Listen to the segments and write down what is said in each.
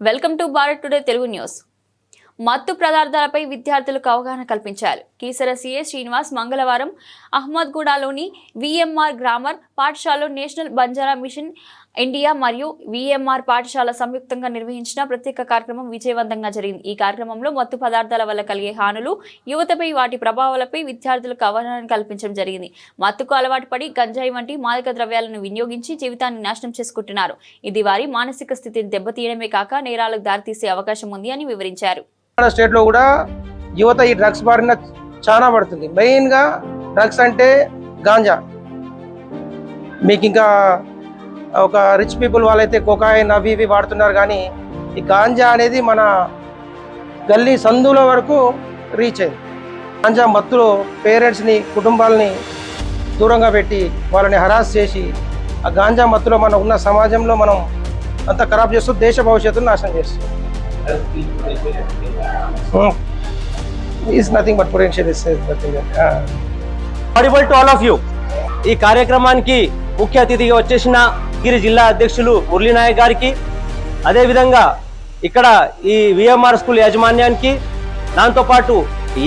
Welcome to Bharat today Telugu news. మత్తు పదార్థాలపై విద్యార్థులకు అవగాహన కల్పించాలి కీసర సిఏ శ్రీనివాస్ మంగళవారం అహ్మద్గూడలోని విఎంఆర్ గ్రామర్ పాఠశాలలో నేషనల్ బంజారా మిషన్ ఇండియా మరియు విఎంఆర్ పాఠశాల సంయుక్తంగా నిర్వహించిన ప్రత్యేక కార్యక్రమం విజయవంతంగా జరిగింది. ఈ కార్యక్రమంలో మత్తు పదార్థాల వల్ల కలిగే హానులు యువతపై వాటి ప్రభావాలపై విద్యార్థులకు అవగాహన కల్పించడం జరిగింది. మత్తుకు అలవాటు పడి గంజాయి వంటి మాదక ద్రవ్యాలను వినియోగించి జీవితాన్ని నాశనం చేసుకుంటున్నారు. ఇది వారి మానసిక స్థితిని దెబ్బతీయడమే కాక నేరాలకు దారితీసే అవకాశం ఉంది అని వివరించారు. స్టేట్లో కూడా యువత ఈ డ్రగ్స్ బారిన చాలా పడుతుంది. మెయిన్గా డ్రగ్స్ అంటే గాంజా. మీకు ఇంకా ఒక రిచ్ పీపుల్ వాళ్ళైతే కోకాయిన్ అవి ఇవి వాడుతున్నారు కానీ ఈ గాంజా అనేది మన గల్లీ సందుల వరకు రీచ్ అయింది. గాంజా మత్తులో పేరెంట్స్ని కుటుంబాలని దూరంగా పెట్టి వాళ్ళని హరాస్ చేసి ఆ గాంజా మత్తులో మనం ఉన్న సమాజంలో మనం అంత ఖరాబ్ చేస్తూ దేశ భవిష్యత్తును నాశనం చేస్తుంది. Is nothing but potential is nothing to all of you ఈ కార్యక్రమానికి ముఖ్య అతిథిగా వచ్చేసిన గిరి జిల్లా అధ్యక్షులు మురళీనాయక్ గారికి అదేవిధంగా ఇక్కడ ఈ విఎంఆర్ స్కూల్ యాజమాన్యానికి దాంతోపాటు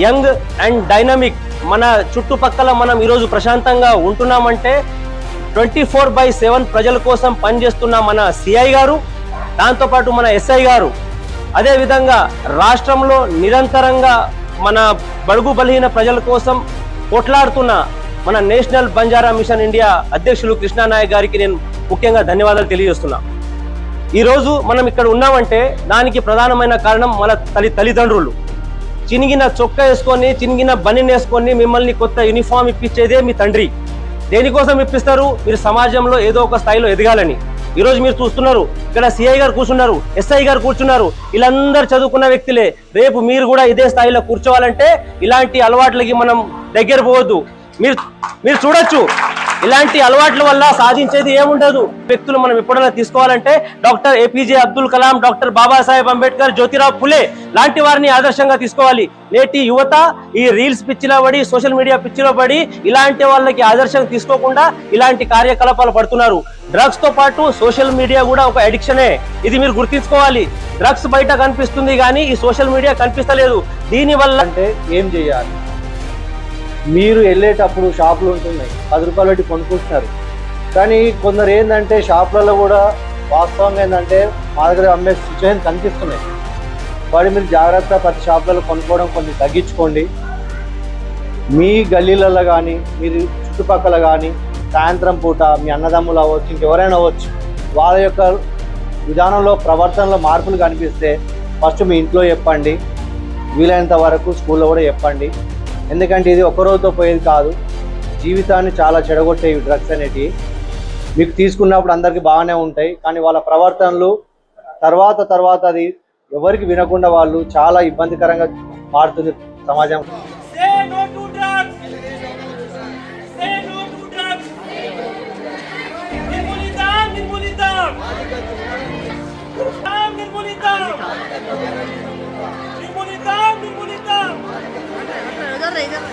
యంగ్ అండ్ డైనమిక్ మన చుట్టుపక్కల మనం ఈరోజు ప్రశాంతంగా ఉంటున్నామంటే ట్వంటీ ఫోర్ బై సెవెన్ ప్రజల కోసం పనిచేస్తున్న మన సిఐ గారు దాంతోపాటు మన ఎస్ఐ గారు అదేవిధంగా రాష్ట్రంలో నిరంతరంగా మన బడుగు బలహీన ప్రజల కోసం కొట్లాడుతున్న మన నేషనల్ బంజారా మిషన్ ఇండియా అధ్యక్షులు కృష్ణానాయక్ గారికి నేను ముఖ్యంగా ధన్యవాదాలు తెలియజేస్తున్నా. ఈరోజు మనం ఇక్కడ ఉన్నామంటే దానికి ప్రధానమైన కారణం మన తల్లి తల్లిదండ్రులు. చినిగిన చొక్కా వేసుకొని చినిగిన బనిన్ వేసుకొని మిమ్మల్ని కొత్త యూనిఫామ్ ఇప్పించేదే మీ తండ్రి. దేనికోసం ఇప్పిస్తారు? మీరు సమాజంలో ఏదో ఒక స్థాయిలో ఎదగాలని. ఈరోజు మీరు చూస్తున్నారు ఇక్కడ సిఐ గారు కూర్చున్నారు ఎస్ఐ గారు కూర్చున్నారు. వీళ్ళందరూ చదువుకున్న వ్యక్తులే. రేపు మీరు కూడా ఇదే స్థాయిలో కూర్చోవాలంటే ఇలాంటి అలవాట్లకి మనం దగ్గర పోవద్దు. మీరు మీరు చూడొచ్చు. ఇలాంటి అలవాట్ల వల్ల సాధించేది ఏముండదు. వ్యక్తులు మనం ఎప్పుడైనా తీసుకోవాలంటే doctor APJ Abdul Kalam doctor Babasaheb Ambedkar Jyotirao Phule లాంటి వారిని ఆదర్శంగా తీసుకోవాలి. నేటి యువత ఈ రీల్స్ పిచ్చిలో పడి సోషల్ మీడియా పిచ్చిలో పడి ఇలాంటి వాళ్ళకి ఆదర్శంగా తీసుకోకుండా ఇలాంటి కార్యకలాపాలు పడుతున్నారు. డ్రగ్స్తో పాటు సోషల్ మీడియా కూడా ఒక అడిక్షనే. ఇది మీరు గుర్తించుకోవాలి. డ్రగ్స్ బయట కనిపిస్తుంది కానీ ఈ సోషల్ మీడియా కనిపిస్తలేదు. దీని వల్ల అంటే ఏం చేయాలి? మీరు వెళ్ళేటప్పుడు షాపులు ఉంటున్నాయి. పది రూపాయలు పెట్టి కొనుక్కుంటున్నారు. కానీ కొందరు ఏంటంటే షాపులలో కూడా వాస్తవంగా ఏంటంటే మా దగ్గర అమ్మే సిచ్యువేషన్ కనిపిస్తున్నాయి. వాడి మీరు జాగ్రత్త ప్రతి షాపులలో కొనుక్కోవడం కొంచెం తగ్గించుకోండి. మీ గల్లీలలో కానీ మీరు చుట్టుపక్కల కానీ సాయంత్రం పూట మీ అన్నదమ్ములు అవ్వచ్చు ఇంకెవరైనా అవ్వచ్చు వాళ్ళ యొక్క విధానంలో ప్రవర్తనలో మార్పులు కనిపిస్తే ఫస్ట్ మీ ఇంట్లో చెప్పండి. వీలైనంత వరకు స్కూల్లో కూడా చెప్పండి. ఎందుకంటే ఇది ఒక్కరోజుతో రోజుతో పోయేది కాదు. జీవితాన్ని చాలా చెడగొట్టేవి డ్రగ్స్ అనేటివి. మీకు తీసుకున్నప్పుడు అందరికీ బాగానే ఉంటాయి. కానీ వాళ్ళ ప్రవర్తనలు తర్వాత తర్వాత అది ఎవరికి వినకుండా వాళ్ళు చాలా ఇబ్బందికరంగా మారుతుంది సమాజం. Say no